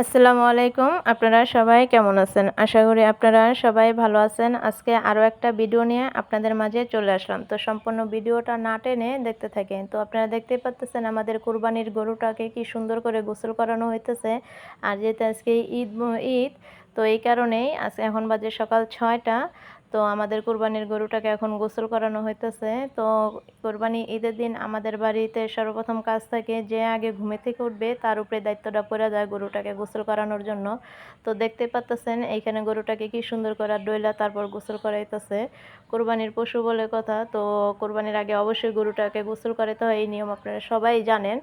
আসসালামু আলাইকুম। আপনারা সবাই কেমন আছেন? আশা করি আপনারা সবাই ভালো আছেন। আজকে আরও একটা ভিডিও নিয়ে আপনাদের মাঝে চলে আসলাম। তো সম্পূর্ণ ভিডিওটা না টেনে দেখতে থাকেন। তো আপনারা দেখতেই পাচ্তেছেন আমাদের কুরবানির গরুটাকে কি সুন্দর করে গোসল করানো হইতেছে। আর যেহেতু আজকে ঈদ ঈদ, তো এই কারণেই আজকে এখন বাজে সকাল ছয়টা। তো আমাদের কোরবানির গরুটাকে এখন গোসল করানো হইতেছে। তো কোরবানি ঈদের দিন আমাদের বাড়িতে সর্বপ্রথম কাজ থাকে যে আগে ঘুমে থেকে উঠবে, তার উপরে দায়িত্বটা পড়ে যায় গরুটাকে গোসল করানোর জন্য। তো দেখতে পাচ্তেছেন এইখানে গরুটাকে কি সুন্দর করে ডইলা তারপর গোসল করাইতেছে। কোরবানির পশু বলে কথা, তো কোরবানির আগে অবশ্যই গরুটাকে গোসল করাইতে হয়, এই নিয়ম আপনারা সবাই জানেন।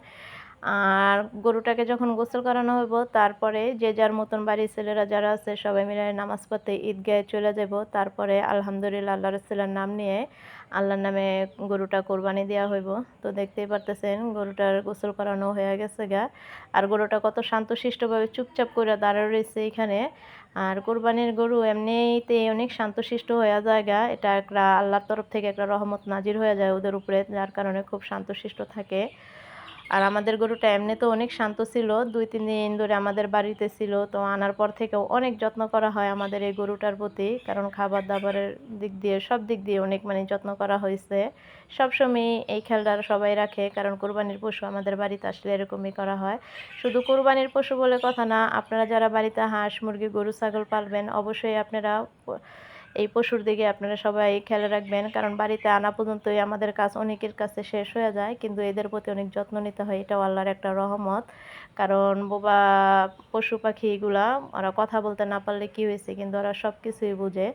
আর গরুটাকে যখন গোসল করানো হইব, তারপরে যে যার মতন বাড়ির ছেলেরা যারা আছে, সবাই মিলে নামাজ পড়তে ঈদগাহে চলে যাব তারপরে আলহামদুলিল্লাহ আল্লাহ রসুল্লার নাম নিয়ে আল্লাহর নামে গরুটা কোরবানি দেওয়া হইব। তো দেখতেই পারতেছেন, গরুটার গোসল করানো হয়ে গেছে গা। আর গরুটা কত শান্তশিষ্টভাবে চুপচাপ করে দাঁড়িয়ে রয়েছে এখানে। আর কোরবানির গরু এমনিতে অনেক শান্তশিষ্ট হয়ে যায় গা। এটা একটা আল্লাহর তরফ থেকে একটা রহমত নাজির হয়ে যায় ওদের উপরে, যার কারণে খুব শান্তশিষ্ট থাকে। আর আমাদের গরুটা এমনি তো অনেক শান্ত ছিল, দুই, তিন দিন ধরে আমাদের বাড়িতে ছিল। তো আনার পর থেকেও অনেক যত্ন করা হয় আমাদের এই গরুটার প্রতি, কারণ খাবার দাবারের দিক দিয়ে, সব দিক দিয়ে অনেক মানে যত্ন করা হয়েছে। সবসময় এই খেয়ালটা সবাই রাখে, কারণ কোরবানির পশু আমাদের বাড়িতে আসলে এরকমই করা হয়। শুধু কোরবানির পশু বলে কথা না, আপনারা যারা বাড়িতে হাঁস, মুরগি, গরু, ছাগল পালবেন, অবশ্যই আপনারা এই পশুর দিকে আপনারা সবাই খেয়াল রাখবেন, কারণ বাড়িতে আনা পর্যন্তই আমাদের কাজ অনেকের কাছে শেষ হয়ে যায়, কিন্তু এদের প্রতি অনেক যত্ন নিতে হয়, এটাও আল্লাহর একটা রহমত। কারণ বোবা পশু পাখিগুলা ওরা কথা বলতে না পারলে কি হয়েছে, কিন্তু ওরা সব কিছুই বুঝে।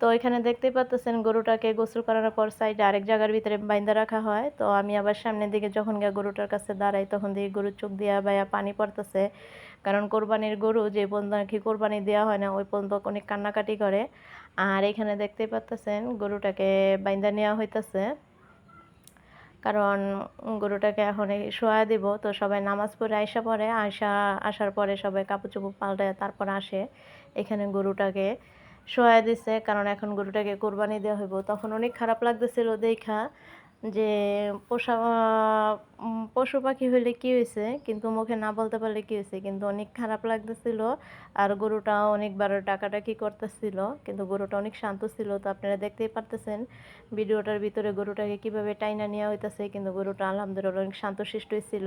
তো এখানে দেখতেই পাচ্তেছেন গরুটাকে গোসল করানোর পর সাইডে আরেক জায়গার ভিতরে বাইন্দা রাখা হয়। তো আমি আবার সামনের দিকে যখন গিয়ে গরুটার কাছে দাঁড়াই তখন দিকে গরুর চোখ দিয়া বাইয়া পানি পড়তেছে। কারণ কোরবানির গরু যে পর্যন্ত নাকি কোরবানি দেওয়া হয় না, ওই পর্যন্ত অনেক কান্নাকাটি করে। আর এখানে দেখতেই পাচ্তেছেন গরুটাকে বাইন্দা নেওয়া হইতেছে। কারণ গরুটাকে এখন শোয়া দিব, তো সবাই নামাজ পড়ে আইসা পরে আয়সা আসার পরে সবাই কাপড় চোপড় পাল্টায় তারপর আসে। এখানে গরুটাকে শোয়া দিছে, কারণ এখন গরুটাকে কোরবানি দেওয়া হইব। তখন অনেক খারাপ লাগতেছিল দেখা যে পোষা পশু পাখি হইলে কী হয়েছে কিন্তু মুখে না বলতে পারলে কী হয়েছে কিন্তু অনেক খারাপ লাগতেছিল। আর গরুটাও অনেকবার ডাকাডাকি করতেছিল, কিন্তু গরুটা অনেক শান্ত ছিল। তো আপনারা দেখতেই পারতেছেন, ভিডিওটার ভিতরে গরুটাকে কীভাবে টাইনা নেওয়া হইতেছে, কিন্তু গরুটা আলহামদুলিল্লাহ অনেক শান্তশিষ্টই ছিল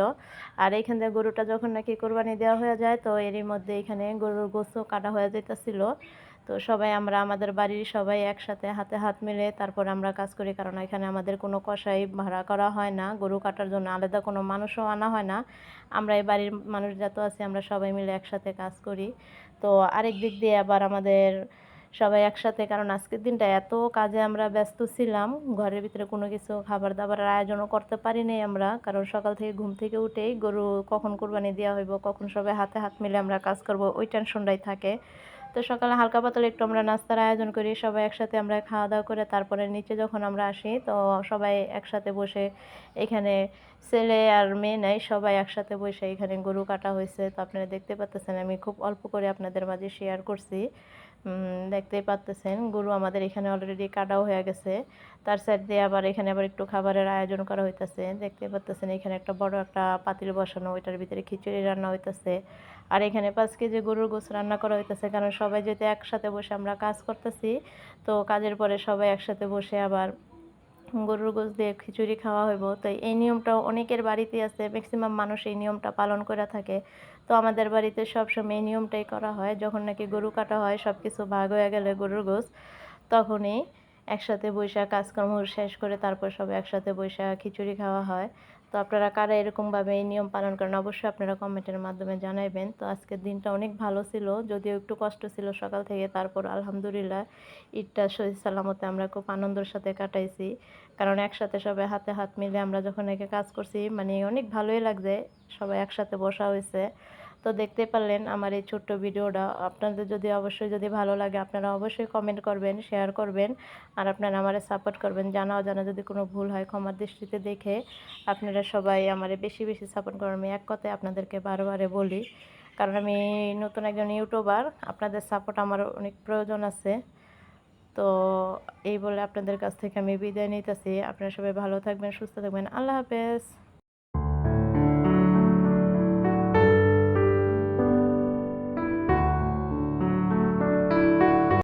আর এইখান থেকে গরুটা যখন নাকি কোরবানি দেওয়া হয়ে যায়, তো এরই মধ্যে এখানে গরুর গোসও কাটা হয়ে যেতেছিল তো সবাই আমরা, আমাদের বাড়ির সবাই একসাথে হাতে হাত মিলে তারপর আমরা কাজ করি। কারণ এখানে আমাদের কোনো কষাই ভাড়া করা হয় না, গরু কাটার জন্য আলাদা কোনো মানুষও আনা হয় না। আমরা এই বাড়ির মানুষ যত আছে আমরা সবাই মিলে একসাথে কাজ করি। তো আরেক দিক দিয়ে আবার আমাদের সবাই একসাথে, কারণ আজকের দিনটা এত কাজে আমরা ব্যস্ত ছিলাম, ঘরের ভিতরে কোনো কিছু খাবার দাবারের আয়োজনও করতে পারিনি আমরা। কারণ সকাল থেকে ঘুম থেকে উঠেই গরু কখন কোরবানি দেওয়া হইব, কখন সবাই হাতে হাত মিলে আমরা কাজ করব, ওই টেনশনটাই থাকে। তো সকালে হালকা পাতলে একটু আমরা নাস্তার আয়োজন করি, সবাই একসাথে আমরা খাওয়া দাওয়া করে তারপরে নিচে যখন আমরা আসি, তো সবাই একসাথে বসে এখানে ছেলে আর মেয়ে নাই, সবাই একসাথে বসে এখানে গরু কাটা হয়েছে। তো আপনারা দেখতে পাচ্ছেন আমি খুব অল্প করে আপনাদের মাঝে শেয়ার করছি। দেখতেই পাচ্তেছেন গরু আমাদের এখানে অলরেডি কাটাও হয়ে গেছে। তার সাইড দিয়ে আবার এখানে আবার একটু খাবারের আয়োজন করা হইতেছে। দেখতে পাচ্তেছেন এখানে একটা বড় একটা পাতিল বসানো, ওইটার ভিতরে খিচুড়ি রান্না হইতেছে। আর এখানে পাঁচ কেজি গরুর গোস রান্না করা হইতেছে, কারণ সবাই যেহেতু একসাথে বসে আমরা কাজ করতেছি, তো কাজের পরে সবাই একসাথে বসে আবার গরুর গোশ দিয়ে খিচুড়ি খাওয়া হইব। তো এই নিয়মটাও অনেকের বাড়িতে আছে ম্যাক্সিমাম মানুষ এই নিয়মটা পালন করে থাকে। তো আমাদের বাড়িতে সবসময় এই নিয়মটাই করা হয়, যখন নাকি গরু কাটা হয় সব কিছু ভাগ হয়ে গেলে গরুর গোশ, তখনই একসাথে বৈশাখ কাজকর্ম শেষ করে তারপর সবাই একসাথে বৈশাখ খিচুড়ি খাওয়া হয়। তো আপনারা কারা এরকমভাবে এই নিয়ম পালন করেন অবশ্যই আপনারা কমেন্টের মাধ্যমে জানাইবেন। তো আজকের দিনটা অনেক ভালো ছিল, যদিও একটু কষ্ট ছিল সকাল থেকে, তারপর আলহামদুলিল্লাহ ঈদটা সহি সালামতে আমরা খুব আনন্দের সাথে কাটাইছি। কারণ একসাথে সবাই হাতে হাত মিলে আমরা যখন একে কাজ করছি মানে অনেক ভালোই লাগছে, সবাই একসাথে বসা হয়েছে। তো দেখতে পারলেন আমার এই ছোট্ট ভিডিওটা। আপনাদের যদি অবশ্যই যদি ভালো লাগে, আপনারা অবশ্যই কমেন্ট করবেন শেয়ার করবেন, আর আপনারা আমারে সাপোর্ট করবেন। জানা অজানা যদি কোনো ভুল হয়, ক্ষমার দৃষ্টিতে দেখে আপনারা সবাই আমারে বেশি বেশি সাপোর্ট করবেন আমি এক কথায় আপনাদেরকে বারবারে বলি, কারণ আমি নতুন একজন ইউটিউবার আপনাদের সাপোর্ট আমার অনেক প্রয়োজন আছে। তো এই বলে আপনাদের কাছ থেকে আমি বিদায় নিতেছি। আপনারা সবাই ভালো থাকবেন, সুস্থ থাকবেন। আল্লাহ হাফেজ।